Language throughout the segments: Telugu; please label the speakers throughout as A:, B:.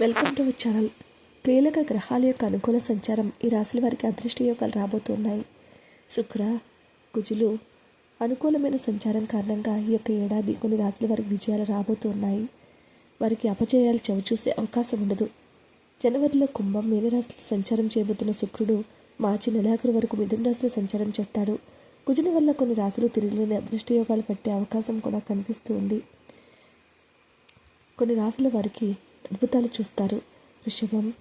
A: Welcome to channel. కీలక గ్రహాల యొక్క అనుకూల సంచారం ఈ రాశుల వారికి అదృష్ట యోగాలు రాబోతున్నాయి. శుక్ర కుజులు అనుకూలమైన సంచారం కారణంగా ఈ యొక్క ఏడాది కొన్ని రాశుల వారికి విజయాలు రాబోతున్నాయి. వారికి అపజయాలు చవి చూసే అవకాశం ఉండదు. జనవరిలో కుంభం మీనరాశిలో సంచారం చేయబోతున్న శుక్రుడు మార్చి నెలాఖరు వరకు మిథున రాశిలో సంచారం చేస్తాడు. కుజుని వల్ల కొన్ని రాశులు తిరిగిలేని అదృష్ట యోగాలు పట్టే అవకాశం కూడా కనిపిస్తుంది కొన్ని రాశుల వారికి అద్భుతాలు చూస్తారు. వృషభం.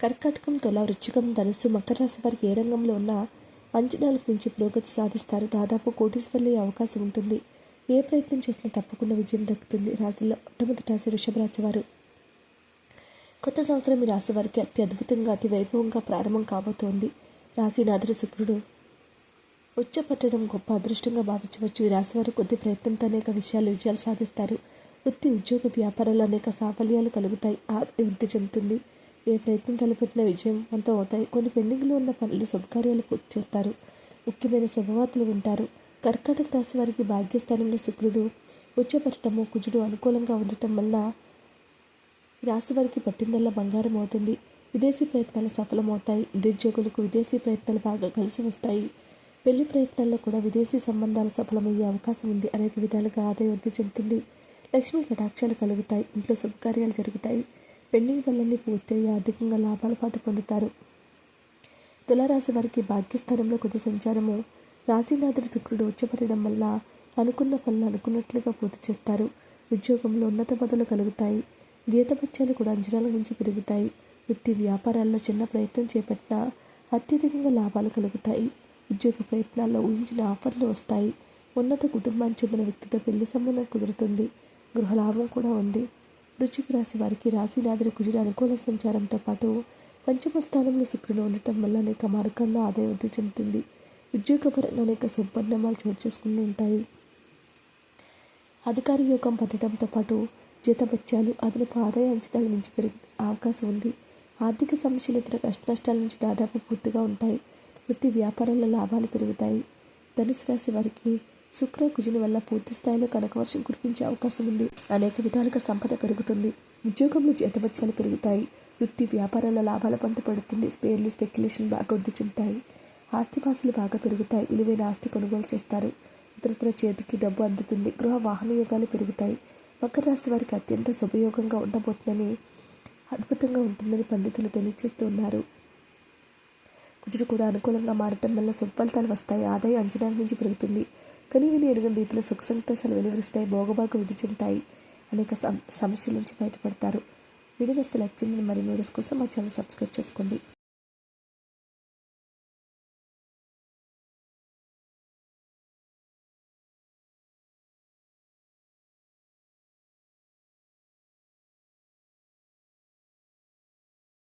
A: కర్కాటకం తొల వృచ్చికం ధనుస్సు మకర రాశి వారికి ఏ రంగంలో ఉన్నా అంచనాలకు మించి పురోగతి సాధిస్తారు. దాదాపు కోటీశ్వర్లు అవకాశం ఉంటుంది. ఏ ప్రయత్నం చేసినా తప్పకుండా విజయం దక్కుతుంది. రాశిలో మొట్టమొదటి రాశి వృషభ రాశి వారు. కొత్త సంవత్సరం ఈ రాశి వారికి అతి అద్భుతంగా అతి వైభవంగా ప్రారంభం కాబోతోంది. రాశినాథుడు శుక్రుడు. ఉచ్చపట్టడం గొప్ప అదృష్టంగా భావించవచ్చు. ఈ రాశి వారు కొద్ది ప్రయత్నంతో అనేక విషయాలు విజయాలు సాధిస్తారు. వృత్తి ఉద్యోగ వ్యాపారాలు అనేక సాఫల్యాలు కలుగుతాయి. అభివృద్ధి చెందుతుంది. ఏ ప్రయత్నం తలపెట్టిన విజయవంతం అవుతాయి కొన్ని పెండింగ్లో ఉన్న పనులు శుభకార్యాలు పూర్తి చేస్తారు. ముఖ్యమైన శుభవార్తలు ఉంటారు కర్కాటక రాశి వారికి భాగ్యస్థానంలో శుక్రుడు ఉచ్చపరటము కుజుడు అనుకూలంగా ఉండటం వల్ల రాశి వారికి పట్టిందల్లా బంగారం అవుతుంది. విదేశీ ప్రయత్నాలు సఫలమవుతాయి. నిరుద్యోగులకు విదేశీ ప్రయత్నాలు బాగా కలిసి వస్తాయి. పెళ్ళి ప్రయత్నాల్లో కూడా విదేశీ సంబంధాలు సఫలమయ్యే అవకాశం ఉంది. అనేక విధాలుగా ఆదాయం వృద్ధి చెందుతుంది. లక్ష్మీ కటాక్షాలు కలుగుతాయి. ఇంట్లో శుభకార్యాలు జరుగుతాయి. పెండింగ్ పనులన్నీ పూర్తయి ఆర్థికంగా లాభాల పాటు పొందుతారు. తులారాశి వారికి భాగ్యస్థానంలో కొద్ది సంచారము రాశినాథుడు శుక్రుడు ఉచ్చపడడం వల్ల అనుకున్న పనులు అనుకున్నట్లుగా పూర్తి చేస్తారు. ఉద్యోగంలో ఉన్నత పదవులు కలుగుతాయి. జీతపత్యాలు కూడా అంచనాల నుంచి పెరుగుతాయి. వృత్తి వ్యాపారాల్లో చిన్న ప్రయత్నం చేపట్టినా అత్యధికంగా లాభాలు కలుగుతాయి. ఉద్యోగ ప్రయత్నాల్లో ఊహించిన ఆఫర్లు వస్తాయి. ఉన్నత కుటుంబానికి చెందిన వ్యక్తితో పెళ్ళి సంబంధం కుదురుతుంది. గృహలాభం కూడా ఉంది. వృచ్చిక రాశి వారికి రాశినాథుడి కుజుడు అనుకూల సంచారంతో పాటు పంచమ స్థానంలో శుక్రుడు ఉండటం వల్ల అనేక మార్గాల్లో ఆదాయం వృద్ధి చెందుతుంది. ఉద్యోగపరంగా అనేక సుపరిణామాలు చోటు చేసుకుని ఉంటాయి. అధికారి యోగం పట్టడంతో పాటు జీతభత్యాలు అదనపు ఆదాయ అంచనాల నుంచి పెరిగే అవకాశం ఉంది. ఆర్థిక సమస్యలు ఇతర కష్టనష్టాల నుంచి దాదాపు పూర్తిగా ఉంటాయి. వృత్తి వ్యాపారంలో లాభాలు పెరుగుతాయి. ధనుసు రాశి వారికి శుక్ర కుజుని వల్ల పూర్తి స్థాయిలో కనకవర్షం కురిపించే అవకాశం ఉంది. అనేక విధాలుగా సంపద పెరుగుతుంది. ఉద్యోగంలో జీతబత్యాలు పెరుగుతాయి. వృత్తి వ్యాపారాల లాభాల పంట పడుతుంది. స్పేర్లు స్పెక్యులేషన్ బాగా వృద్ధి చెందుతాయి. ఆస్తిపాస్తులు బాగా పెరుగుతాయి. విలువైన ఆస్తి కొనుగోలు చేస్తారు. ఇతరత్ర చేతికి డబ్బు అందుతుంది. గృహ వాహన యోగాలు పెరుగుతాయి. మకర రాశి వారికి అత్యంత శుభయోగంగా ఉండబోతుందని అద్భుతంగా ఉంటుందని పండితులు తెలియజేస్తున్నారు కుజుడు కూడా అనుకూలంగా మారటం వల్ల సుఫలితాలు వస్తాయి. ఆదాయం అంచనా నుంచి పెరుగుతుంది. కానీ విని ఎరుగని రీతిలో సుఖ సంతోషాలు వెలువరిస్తాయి భోగభాగం విధి చెందుతాయి అనేక సమస్యల నుంచి బయటపడతారు. వీడియో నస్తే లైక్ చేయండి మరిన్ని వీడియోస్ కోసం మా ఛానల్ సబ్స్క్రైబ్ చేసుకోండి.